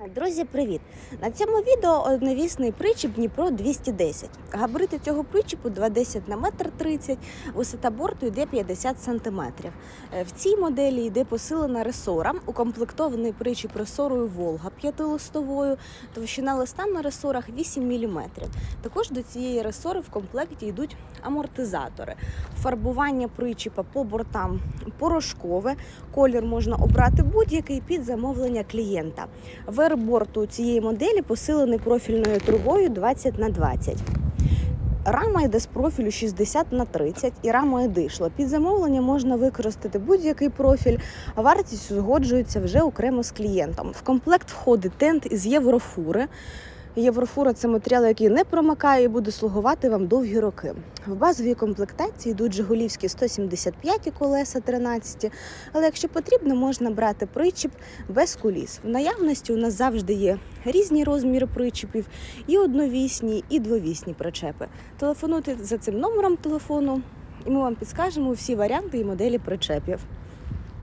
Друзі, привіт! На цьому відео одновісний причіп Дніпро 210. Габарити цього причіпу 2,10 на 1,30 м, висота борту йде 50 см. В цій моделі йде посилена ресора, укомплектований причіп ресорою Волга 5-листовою, товщина листа на ресорах 8 мм. Також до цієї ресори в комплекті йдуть амортизатори. Фарбування причіпа по бортам порошкове, колір можна обрати будь-який під замовлення клієнта. Верх у цієї моделі посилений профільною трубою 20 на 20. Рама йде з профілю 60 на 30 і рама і дишло. Під замовлення можна використати будь-який профіль, а вартість узгоджується вже окремо з клієнтом. В комплект входить тент із єврофури. Єврофура це матеріал, який не промикає і буде слугувати вам довгі роки. В базовій комплектації йдуть Жигулівські 175 колеса 13, але якщо потрібно, можна брати причіп без куліс. В наявності у нас завжди є різні розміри причіпів, і одновісні, і двовісні причепи. Телефонуйте за цим номером телефону, і ми вам підскажемо всі варіанти і моделі причепів.